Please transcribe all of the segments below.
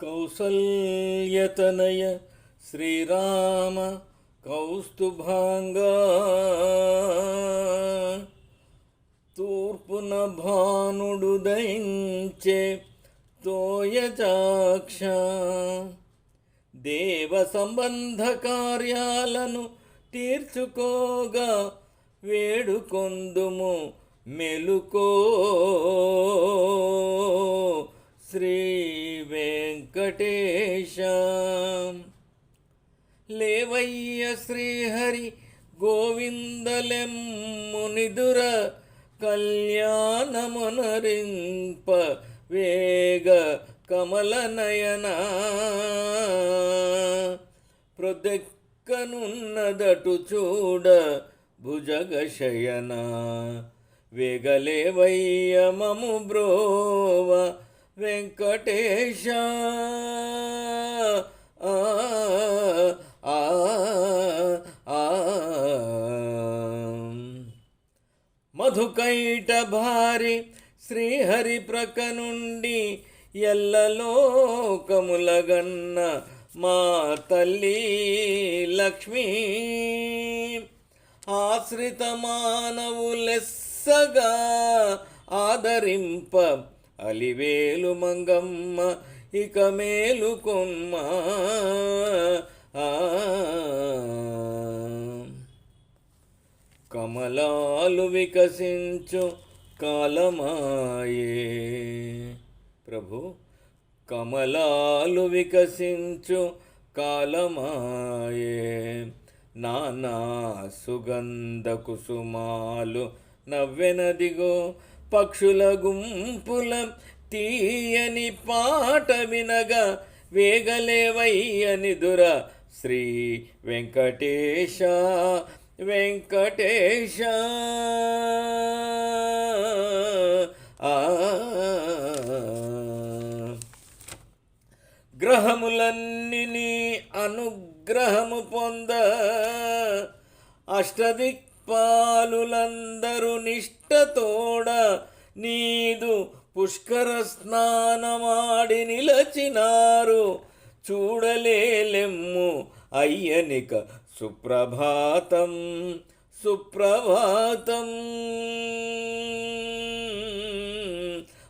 కౌసల్యతనయ శ్రీరామ కౌస్తుభాంగా తూర్పున భానుడు దయించే తోయజాక్ష దేవ సంబంధ కార్యాలను తీర్చుకోగా వేడుకొందుము మెలుకో శ్రీ వెంకటేశ. లేవయ్య శ్రీహరి గోవిందలెమ్మునిదుర కళ్యాణమునరింప వేగ కమలనయన. ప్రొదెక్కనున్నదటు చూడ భుజగశయన. వేగలేవయ్య మము బ్రోవ వెంకటేశ. ఆ ఆ మధుకైట భారి శ్రీహరి ప్రక నుండి ఎల్లలోకములగన్న మా తల్లి లక్ష్మీ. ఆశ్రిత మానవులెస్సగా ఆదరింప అలివేలు మంగమ్మ ఇక మేలుకొమ్మ ఆ. కమలాలు వికసించు కాలమాయే. ప్రభు కమలాలు వికసించు కాలమాయే. నానా సుగంధ కుసుమాలు నవ్వెనదిగో పక్షుల గుంపుల తీయని పాట వినగా వేగలేవయ్యని దుర. శ్రీ వెంకటేశ వెంకటేశ. ఆ. గ్రహములన్నీ అనుగ్రహము పొంద. అష్టదిక్పాలులందరూ నిష్టతోడ నీదు పుష్కర స్నానమాడి నిలచినారు. చూడలేలెమ్ము అయ్యనిక సుప్రభాతం సుప్రభాతం.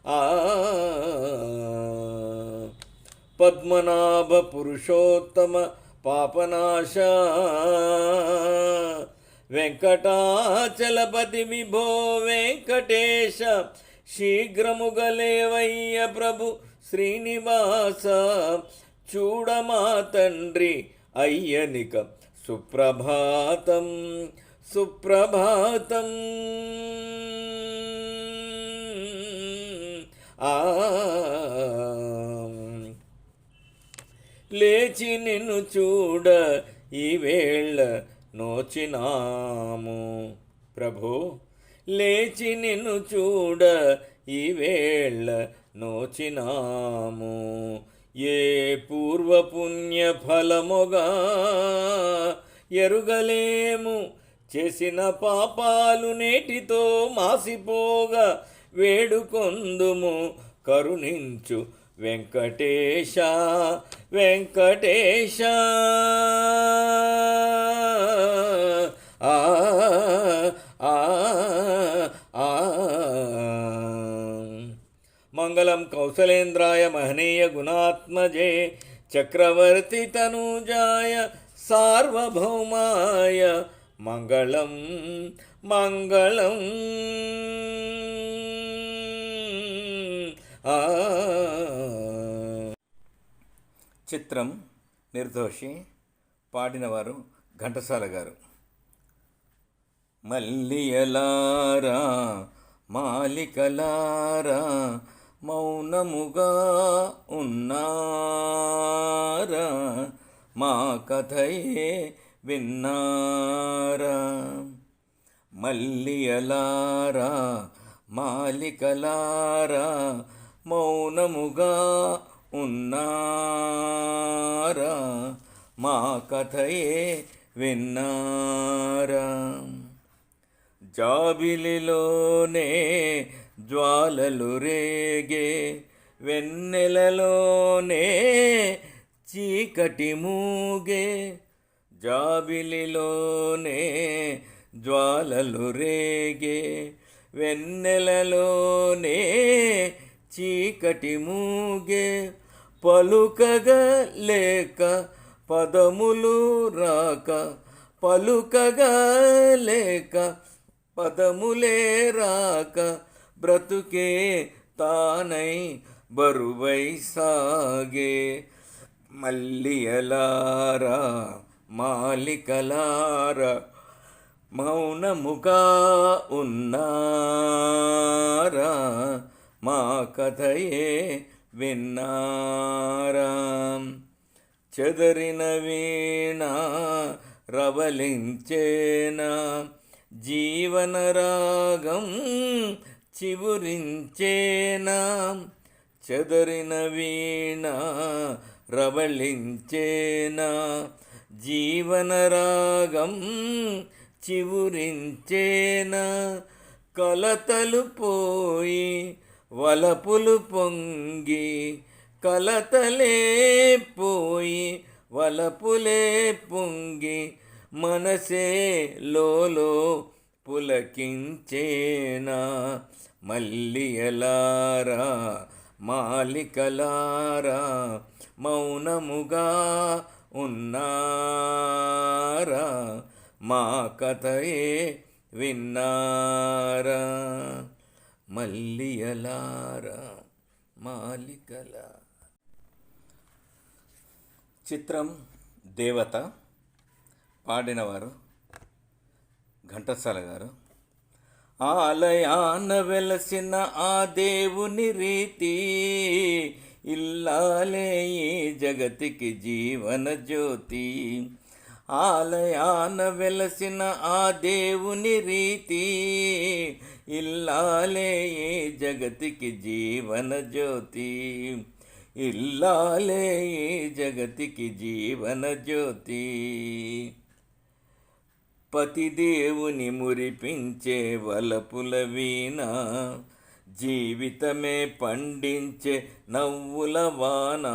ఆ పద్మనాభ పురుషోత్తమ పాపనాశ వెంకటాచలపతి విభో వెంకటేశ శీఘ్రముగలేవయ్య ప్రభు శ్రీనివాస. చూడమా తండ్రి అయ్యనిక సుప్రభాతం సుప్రభాతం. ఆ. లేచి నిన్ను చూడ ఈవేళ నోచినాము. ప్రభు లేచి నిన్ను చూడ ఈవేళ నోచినాము. ఏ పూర్వపుణ్య ఫలముగా ఎరుగలేము. చేసిన పాపాలు నేటితో మాసిపోగా వేడుకొందుము. కరుణించు వెంకటేశ వెంకటేశ. మంగళం కౌశలేంద్రాయ మహనీయ గుణాత్మజే చక్రవర్తి తనూజాయ సార్వభౌమాయ. మంగళం మంగళం. చిత్రం నిర్దోషి పాడినవారు ఘంటసాల గారు. మల్లియలారా మాలికలారా మౌనముగా ఉన్నారా మా కథయే విన్నారా. మల్లియలారా మాలికలారా మౌనముగా ఉన్నారా? మా కథయే విన్నారా? జాబిలిలోనే జ్వాలలు రేగే వెన్నెలలోనే చీకటి మూగే. జాబిలిలోనే జ్వాలలు రేగే వెన్నెలలోనే చీకటి మూగే. పలుకగలేక పదములు రాక పలుకగలేక పదములే రాక బ్రతుకే తానై బరువై సాగే మల్లియలారా మాలికలారా మౌనముగా ఉన్నారా? మా కథయే విన్నారాం. చెదరిన వీణ రవలించేనా. జీవన రాగం చివురించేనా. చెదరిన వీణ రవళించేనా జీవనరాగం చివురించేన చివురించేనా. కలతలు పోయి వలపులు పొంగి కలతలే పోయి వలపులే పొంగి మనసే లోలో పులకించేనా? మల్లియలారా మాలికలారా మౌనముగా ఉన్నారా? మా కథయే విన్నారా? మల్లియలార మాలికల. చిత్రం దేవత పాడినవారు ఘంటసాల గారు. ఆలయాన వెలసిన ఆ దేవుని రీతి ఇల్లాలే ఈ జగతికి జీవన జ్యోతి. ఆలయాన వెలసిన ఆ దేవుని రీతి ఇల్లాలే ఈ జగతికి జీవన జ్యోతి. ఇల్లాలే ఈ జగతికి జీవన జ్యోతి. పతిదేవుని మురిపించే వలపుల వీణ జీవితమే పండించే నవ్వుల వానా.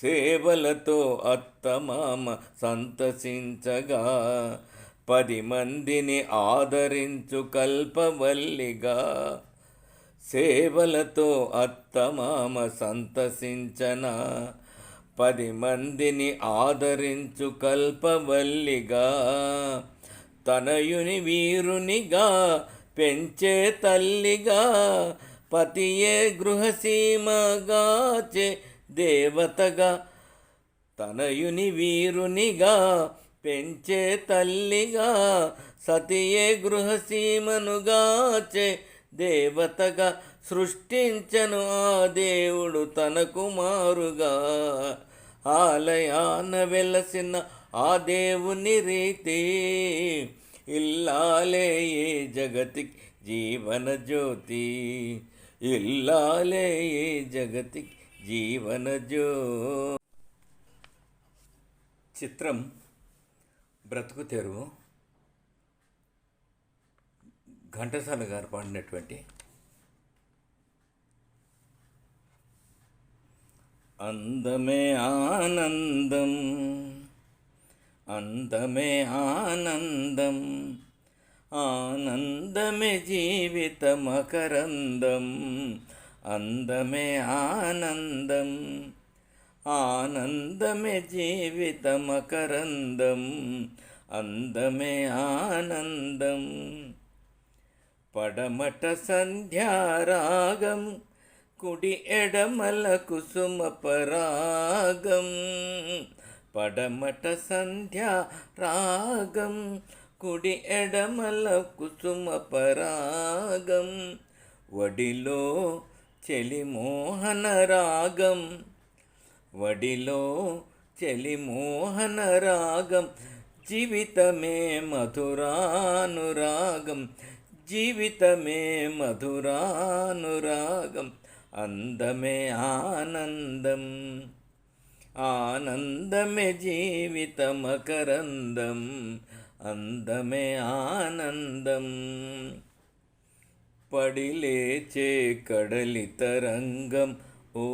సేవలతో అత్తమామ సంతసించగా. పది మందిని ఆదరించు కల్పవల్లిగా. సేవలతో అత్తమామ సంతసించనా. పది మందిని ఆదరించు కల్పవల్లిగా. తనయుని వీరునిగా పెంచే తల్లిగా. పతియే గృహసీమగాచే దేవతగా తనయుని వీరునిగా పెంచే తల్లిగా సతియే గృహసీమనుగాచే దేవతగా సృష్టించను ఆ దేవుడు తన కుమారుగా ఆలయాన వెలసిన ఆ దేవుని రీతి ఇల్లాలే ఏ జగతికి జీవన జ్యోతి. ఇల్లాలే ఏ జగతికి జీవనజో చిత్రం బ్రతుకు తెరువు. ఘంటసాల గారు పాడినటువంటి అందమే ఆనందం అందమే ఆనందం ఆనందమే జీవిత మకరందం అందమే ఆనందం ఆనందమే జీవితమకరందం అందమే ఆనందం. పడమట సంధ్యారాగం కుడి ఎడమల కుసుమ పరాగం పడమట సంధ్యా రాగం కుడి ఎడమల కుసుమ పరాగం వడిలో చెలిమోహన రాగం వడిలో చెలిమోహన రాగం జీవితమే మధురానురాగం. జీవితమే మధురానురాగం. అందమే ఆనందం. ఆనందమే జీవిత మకరందం అందమే ఆనందం. పడిలేచే కడలి తరంగం. ఓ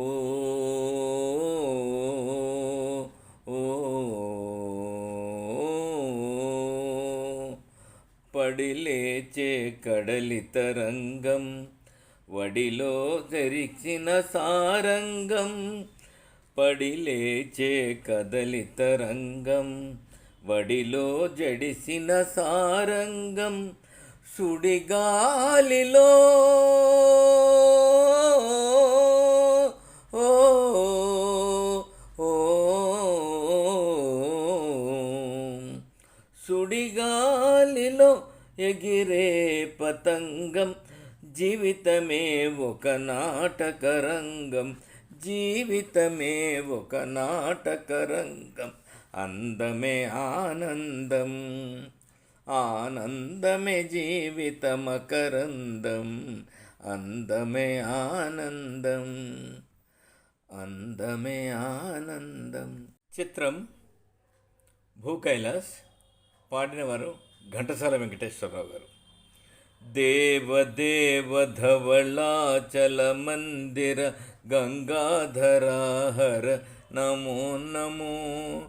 ఓ పడిలేచే కడలి తరంగం. వడిలో తెరిచిన సారంగం. పడిలేచే కదలి తరంగం. వడిలో జడిసిన సారంగం. సుడిగాలిలో ఓ ఓ సుడిగాలిలో ఎగిరే పతంగం జీవితమే ఒక నాటకరంగం జీవితమే ఒక నాటకరంగం అందమే ఆనందం. ఆనందమే జీవితమకరందం అందమే ఆనందం అందమే ఆనందం. చిత్రం భూకైలాస్ పాడినవారు ఘంటసాల వెంకటేశ్వరరావు గారు. దేవదేవ ధవళాచల మందిర గంగాధరాహర నమో నమో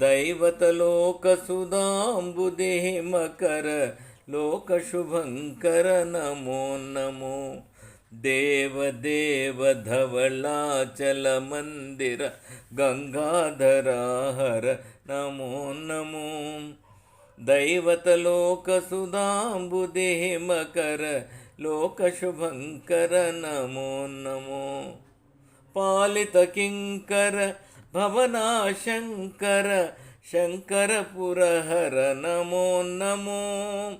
दैवतलोकसुदाम्बुदेमकर लोकशुभङ्कर नमो नमो देवदेवधवलाचलमन्दिर गङ्गाधराहर नमो नमो दैवतलोकसुदाम्बुदेमकर लोकशुभङ्कर नमो नमो पालितकिङ्कर భవనాశంకర శంకరపురహర నమో నమో.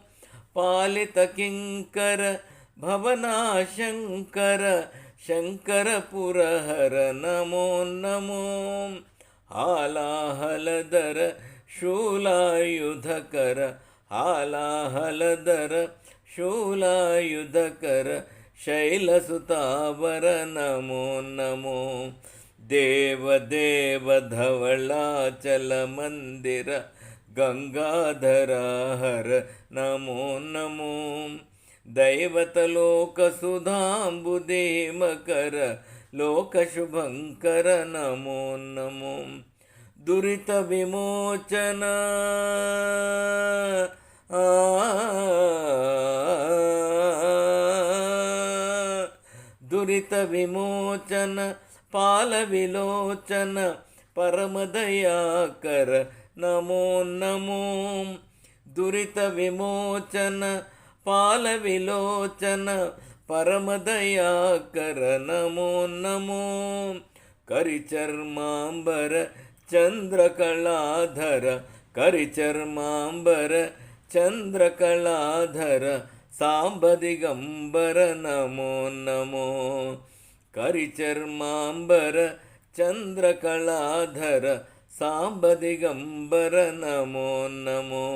పాలితకింకర భవనాశంకర శంకరపురహర నమో నమో. हालाहलदर शूलायुधकर हालाहलदर शूलायुधकर शैलसुतावर नमो नमो देवदेवधवलाचलमन्दिर गङ्गाधराहर नमो नमो दैवतलोकसुधाम्बुदेमकर लोकशुभङ्कर नमो नमो दुरितविमोचन दुरितविमोचन പാലവിലോചന പരമദയാകര നമോ നമോ. ദുരിത വിമോചന പാലവിലോചന പരമദയാകര നമോ നമോ. കരിചർമാംബര ചന്ദ്രകലാധര കരിചർമാംബര ചന്ദ്രകളാധര സാമ്പതികംബര നമോ നമോ. करिचर्माम्बर चन्द्रकलाधर साम्बदिगम्बर नमो नमो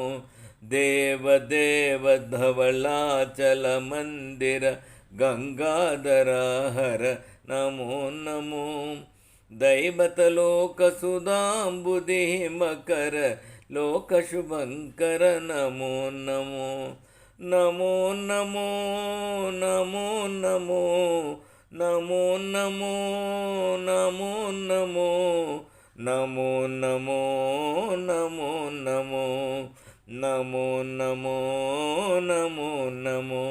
देवदेवधवलाचलमन्दिर गङ्गाधराहर नमो नमो दैवतलोकसुधाम्बुदिहिमकर लोकशुभङ्कर नमो नमो नमो नमो नमो नमो నమో నమో నమో నమో నమో నమో నమో నమో నమో నమో నమో నమో.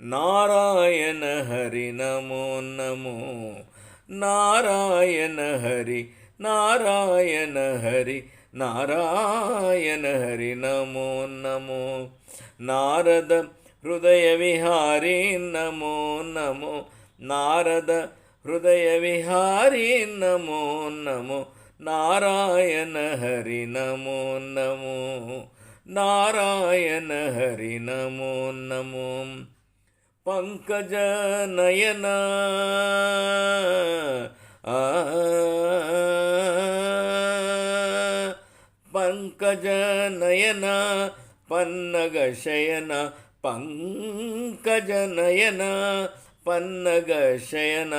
నారాయణ హరి నమో నమో నారాయణ హరి నారాయణ హరి నారాయణ హరి నమో నమో. నారద హృదయ విహారీ నమో నమో నారద హృదయ విహారీ నమో నమో నారాయణ హరి నమో నమో నారాయణ హరి నమో నమో. పంకజ నయన పంకజ నయన పన్నగ శయన పంకజ నయన పన్నగ శయన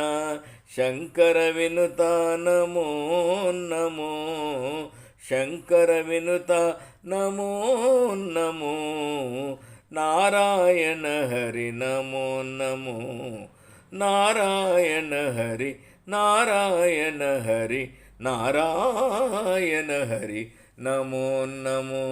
శంకర వినుత నమో నమో శంకర వినుత నమో నమో నారాయణ హరి నమో నమో నారాయణ హరి నారాయణ హరి నారాయణ హరి నమో నమో.